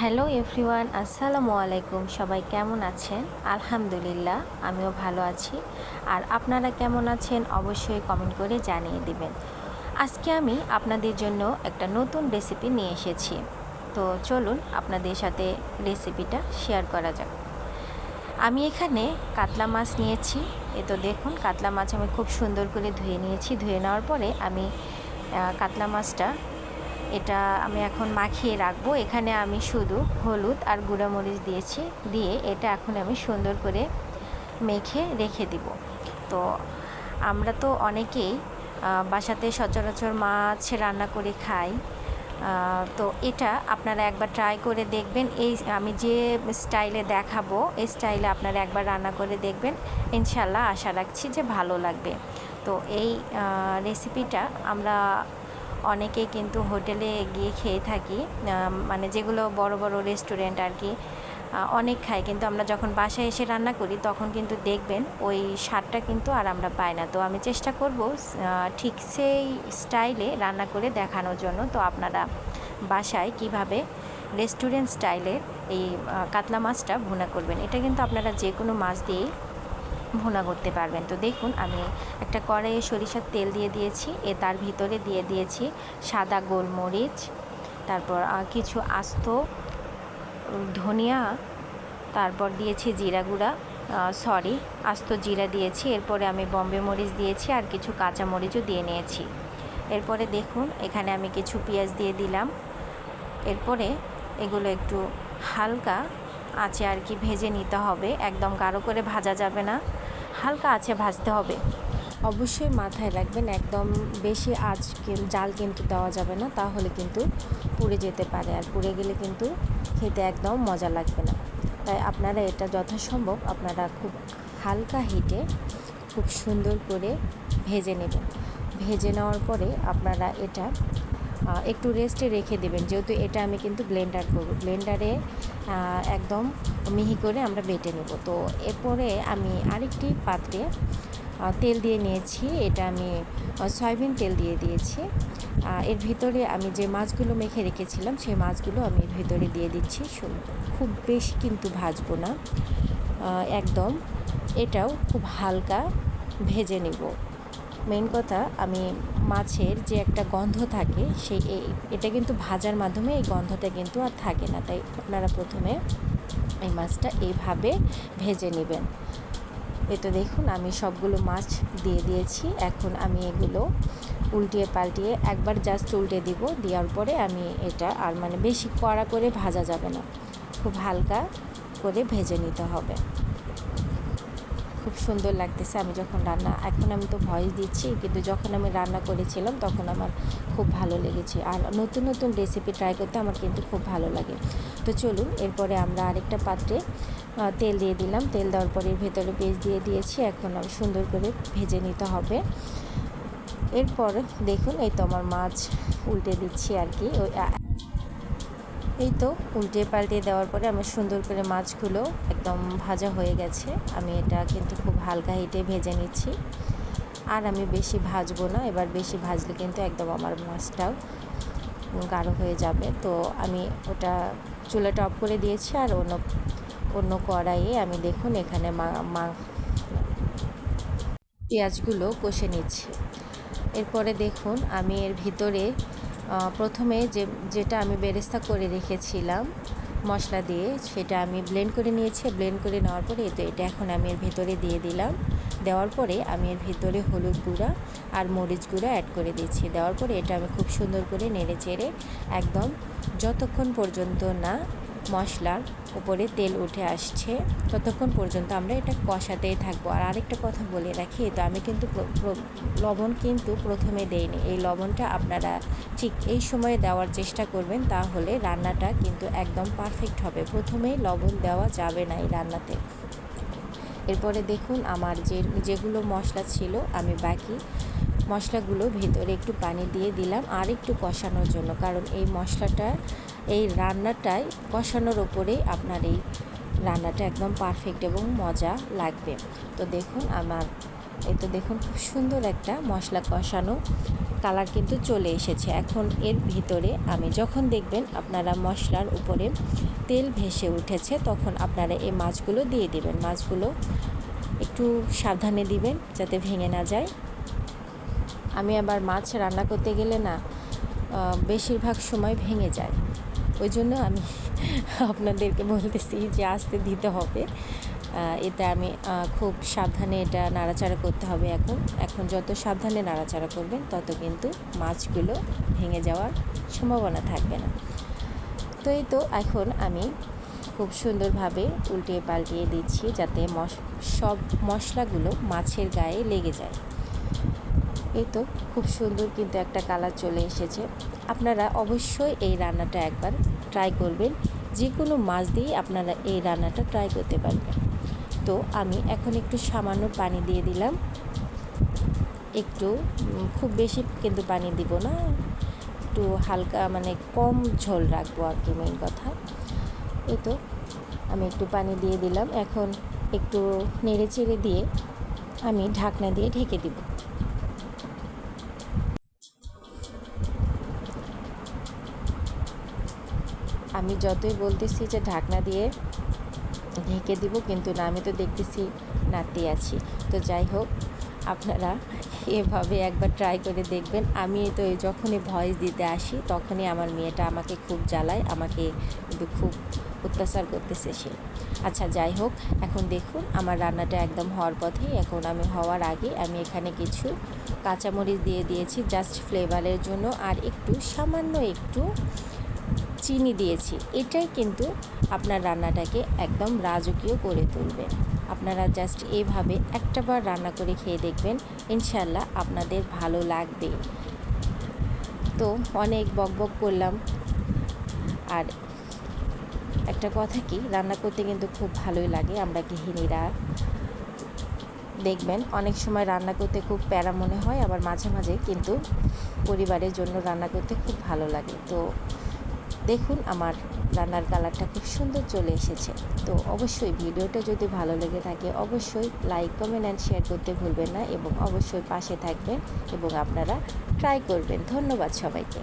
Hello everyone, আসসালামু আলাইকুম। সবাই কেমন আছেন? আলহামদুলিল্লাহ, আমিও ভালো আছি। আর আপনারা কেমন আছেন অবশ্যই কমেন্ট করে জানিয়ে দিবেন। আজকে আমি আপনাদের জন্য একটা নতুন রেসিপি নিয়ে এসেছি। তো চলুন আপনাদের সাথে রেসিপিটা শেয়ার করা যাক। আমি এখানে কাতলা মাছ নিয়েছি। এ তো দেখুন, কাতলা মাছ আমি খুব সুন্দর করে ধুয়ে নিয়েছি। ধুয়ে নেওয়ার পরে আমি কাতলা মাছটা এটা আমি এখন মাখিয়ে রাখব। এখানে আমি শুধু হলুদ আর গুঁড়ামরিচ দিয়েছি, দিয়ে এটা এখন আমি সুন্দর করে মেখে রেখে দিব। তো আমরা তো অনেকেই বাসাতে সচরাচর মাছ রান্না করে খাই। তো এটা আপনারা একবার ট্রাই করে দেখবেন। এই আমি যে স্টাইলে দেখাবো, এই স্টাইলে আপনারা একবার রান্না করে দেখবেন। ইনশাল্লাহ আশা রাখছি যে ভালো লাগবে। তো এই রেসিপিটা আমরা অনেকেই কিন্তু হোটেলে গিয়ে খেয়ে থাকি মানে যেগুলো বড় বড় রেস্টুরেন্ট আর কি অনেক খাই কিন্তু আমরা যখন বাসায় এসে রান্না করি, তখন কিন্তু দেখবেন ওই স্বাদটা কিন্তু আর আমরা পাই না। তো আমি চেষ্টা করব ঠিক সেই স্টাইলে রান্না করে দেখানোর জন্য। তো আপনারা বাসায় কীভাবে রেস্টুরেন্ট স্টাইলের এই কাতলা মাছটা ভুনা করবেন, এটা কিন্তু আপনারা যে কোনো মাছ দিয়েই ভুনা করতে পারবেন। তো দেখুন, আমি একটা কড়াইয়ে সরিষার তেল দিয়ে দিয়েছি। এ তার ভিতরে দিয়ে দিয়েছি সাদা গোলমরিচ, তারপর কিছু আস্ত ধনিয়া, তারপর দিয়েছি জিরা গুঁড়া সরি, আস্ত জিরা দিয়েছি। এরপরে আমি বম্বে মরিচ দিয়েছি আর কিছু কাঁচা মরিচও দিয়ে নিয়েছি। এরপরে দেখুন, এখানে আমি কিছু পেঁয়াজ দিয়ে দিলাম। এরপরে এগুলো একটু হালকা আঁচে আর কি, ভেজে নিতে হবে। একদম গাঢ় করে ভাজা যাবে না। হালকা আছে, ভাজতে হবে। অবশ্যই মাথায় রাখবেন, একদম বেশি আঁচ জাল কিন্তু দেওয়া যাবে না, তাহলে কিন্তু পুড়ে যেতে পারে। আর পুড়ে গেলে কিন্তু খেতে একদম মজা লাগবে না। তাই আপনারা এটা যথাসম্ভব আপনারা খুব হালকা হিটে খুব সুন্দর করে ভেজে নেবেন। ভেজে নেওয়ার পরে আপনারা এটা একটু রেস্টে রেখে দেবেন। যেহেতু এটা আমি কিন্তু ব্লেন্ডার করব। ব্লেন্ডারে একদম মিহি করে আমরা বেটে নেব। তো এরপরে আমি আরেকটি পাত্রে তেল দিয়ে নিয়েছি। এটা আমি সয়াবিন তেল দিয়ে দিয়েছি। এর ভিতরে আমি যে মাছগুলো মেখে রেখেছিলাম, সেই মাছগুলো আমি এর ভিতরে দিয়ে দিচ্ছি। খুব বেশি কিন্তু ভাজবো না। একদম এটাও খুব হালকা ভেজে নেব। মেন কথা, আমি মাছের যে একটা গন্ধ থাকে, সেই এটা কিন্তু ভাজার মাধ্যমে এই গন্ধটা কিন্তু আর থাকে না। তাই আপনারা প্রথমে এই মাছটা এইভাবে ভেজে নেবেন। এ তো দেখুন, আমি সবগুলো মাছ দিয়ে দিয়েছি। এখন আমি এগুলো উল্টিয়ে পাল্টিয়ে একবার জাস্ট উল্টে দিব। দেওয়ার পরে আমি এটা আর মানে বেশি কড়া করে ভাজা যাবে না। খুব হালকা করে ভেজে নিতে হবে। খুব সুন্দর লাগতেছে আমি যখন রান্না, এখন আমি তো ভয়েস দিচ্ছি, কিন্তু যখন আমি রান্না করেছিলাম তখন আমার খুব ভালো লেগেছে। আর নতুন নতুন রেসিপি ট্রাই করতে আমার কিন্তু খুব ভালো লাগে। তো চলুন, এরপরে আমরা আরেকটা পাত্রে তেল দিয়ে দিলাম। তেল দেওয়ার পরে ভেতরে পেঁয়াজ দিয়ে দিয়েছি, এখন আমি সুন্দর করে ভেজে নিতে হবে। এরপর দেখুন, এই তো আমার মাছ উল্টে দিচ্ছি আর কি। ওই এই তো উল্টে পাল্টে দেওয়ার পরে আমার সুন্দর করে মাছগুলো একদম ভাজা হয়ে গেছে। আমি এটা কিন্তু খুব হালকা হিটে ভেজে নিচ্ছি। আর আমি বেশি ভাজবো না, এবার বেশি ভাজলে কিন্তু একদম আমার মাছটাও গাঢ় হয়ে যাবে। তো আমি ওটা চুলাটা অফ করে দিয়েছি আর অন্য অন্য কড়াইয়ে আমি দেখুন এখানে মা, পেঁয়াজগুলো কষে নিচ্ছি। এরপরে দেখুন আমি এর ভিতরে প্রথমে যে, যেটা আমি বেরেস্তা করে রেখেছিলাম মশলা দিয়ে, সেটা আমি ব্লেন্ড করে নিয়েছি। ব্লেন্ড করে নেওয়ার পরে তো এটা এখন আমি এর ভেতরে দিয়ে দিলাম। দেওয়ার পরে আমি এর ভেতরে হলুদ গুঁড়া আর মরিচ গুঁড়া অ্যাড করে দিচ্ছি দেওয়ার পরে এটা আমি খুব সুন্দর করে নেড়ে চেড়ে একদম যতক্ষণ পর্যন্ত না মশলার উপরে তেল উঠে আসছে। ততক্ষণ পর্যন্ত আমরা এটা কষাতেই থাকব। আর আরেকটা কথা বলে রাখি তো আমি কিন্তু লবণ কিন্তু প্রথমে দেইনি। এই লবণটা আপনারা ঠিক এই সময়ে দেওয়ার চেষ্টা করবেন, তাহলে রান্নাটা কিন্তু একদম পারফেক্ট হবে। প্রথমেই লবণ দেওয়া যাবে না এই রান্নাতে। এরপরে দেখুন, আমার যে, যেগুলো মশলা ছিল, আমি বাকি মশলাগুলো ভেতরে একটু পানি দিয়ে দিলাম আর একটু কষানোর জন্য। কারণ এই মশলাটা, এই রান্নাটাই কষানোর ওপরেই আপনার এই রান্নাটা একদম পারফেক্ট এবং মজা লাগবে। তো দেখুন আমার, এই তো দেখুন খুব সুন্দর একটা মশলা কষানো কালার কিন্তু চলে এসেছে। এখন এর ভিতরে আমি যখন দেখবেন আপনারা মশলার উপরে তেল ভেসে উঠেছে, তখন আপনারা এই মাছগুলো দিয়ে দিবেন। মাছগুলো একটু সাবধানে দিবেন যাতে ভেঙে না যায়। আমি আবার মাছ রান্না করতে গেলে না বেশিরভাগ সময় ভেঙে যায়। ওই জন্য আমি আপনাদেরকে বলতেছি যে আস্তে দিতে হবে। এটা আমি খুব সাবধানে এটা নাড়াচাড়া করতে হবে এখন। এখন যত সাবধানে নাড়াচাড়া করবেন, তত কিন্তু মাছগুলো ভেঙে যাওয়ার সম্ভাবনা থাকবে না। তো এই তো, এখন আমি খুব সুন্দরভাবে উল্টিয়ে পাল্টিয়ে দিচ্ছি যাতে মশ, সব মশলাগুলো মাছের গায়ে লেগে যায়। এই তো, খুব সুন্দর কিন্তু একটা কালার চলে এসেছে। আপনারা অবশ্যই এই রান্নাটা একবার ট্রাই করবেন। যে কোনো মাছ দিয়েই আপনারা এই রান্নাটা ট্রাই করতে পারবেন। তো আমি এখন একটু সামান্য পানি দিয়ে দিলাম। একটু খুব বেশি কিন্তু পানি দিব না। একটু হালকা মানে কম ঝোল রাখব আর কি মেন কথা। এই তো, আমি একটু পানি দিয়ে দিলাম। এখন একটু নেড়ে চেড়ে দিয়ে আমি ঢাকনা দিয়ে ঢেকে দিব। আমি যতই বলতেছি যে ঢাকনা দিয়ে ঢেকে দিব, কিন্তু না, আমি তো দেখতেছি নাতি আছি। তো যাই হোক, আপনারা এভাবে একবার ট্রাই করে দেখবেন। আমি তো যখনই ভয়েস দিতে আসি, তখনই আমার মেয়েটা আমাকে খুব জ্বালায়, আমাকে কিন্তু খুব অত্যাচার করতেছে সে। আচ্ছা যাই হোক, এখন দেখুন, আমার রান্নাটা একদম হওয়ার পথেই এখন আমি হওয়ার আগে আমি এখানে কিছু কাঁচামরিচ দিয়ে দিয়েছি জাস্ট ফ্লেভারের জন্য, আর একটু সামান্য একটু চিনি দিয়েছি। এটাই কিন্তু আপনার রান্নাটাকে একদম রাজকীয় করে তুলবে। আপনারা জাস্ট এইভাবে একটা বার রান্না করে খেয়ে দেখবেন ইনশাল্লাহ আপনাদের ভালো লাগবে। তো অনেক বক বক করলাম। আর একটা কথা কি, রান্না করতে কিন্তু খুব ভালোই লাগে, আমরা গৃহিণীরা। দেখবেন অনেক সময় রান্না করতে খুব প্যারা মনে হয়, আবার মাঝে মাঝে কিন্তু পরিবারের জন্য রান্না করতে খুব ভালো লাগে। তো দেখুন, আমার রান্নার কালারটা খুব সুন্দর চলে এসেছে। তো অবশ্যই ভিডিওটা যদি ভালো লেগে থাকে, অবশ্যই লাইক কমেন্ট অ্যান্ড শেয়ার করতে ভুলবেন না এবং অবশ্যই পাশে থাকবেন এবং আপনারা ট্রাই করবেন। ধন্যবাদ সবাইকে।